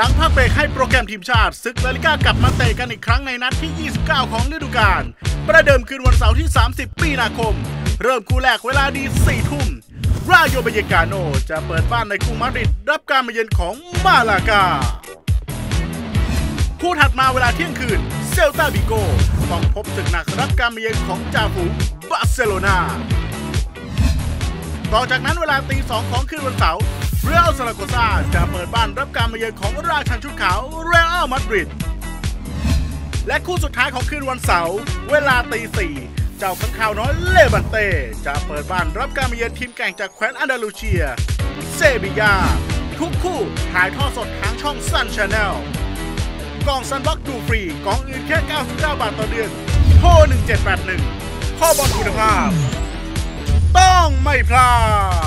หลังพักเบรกให้โปรแกรมทีมชาติศึกลาลิก้ากลับมาเตะกันอีกครั้งในนัดที่ 29 ของฤดูกาลประเดิมคืนวันเสาร์ที่ 30มีนาคม เริ่มคู่แรกเวลาดี 4 ทุ่ม ราโยเบเยกาโนจะเปิดบ้านในกรุงมาดริดรับการมาเยือนของมาลากา คู่ถัดมาเวลาเที่ยงคืน เซลตาบิโกต้องพบศึกหนักรับการมาเยือนของจ่าฝูงบาร์เซโลนา ต่อจากนั้นเวลาตีสองของคืนวันเสาร์เรอัลซาราโกซาจะเปิดบ้านรับการมาเยือนของราชันชุดขาวเรอัลมาดริดและคู่สุดท้ายของคืนวันเสาร์เวลาตีสี่เจ้าข้างข่าวน้อยเลบันเต้จะเปิดบ้านรับการมาเยือนทีมแข่งจากแคว้นอันดาลูเชีย เซบียา ทุกคู่ถ่ายทอดสดทางช่องซันชาแนลกล่องซันบ็อกดูฟรีกล่องอื่นแค่ 99 บาทต่อเดือนโทร1781 ข้อบอลคุณภาพ ไม่พลาด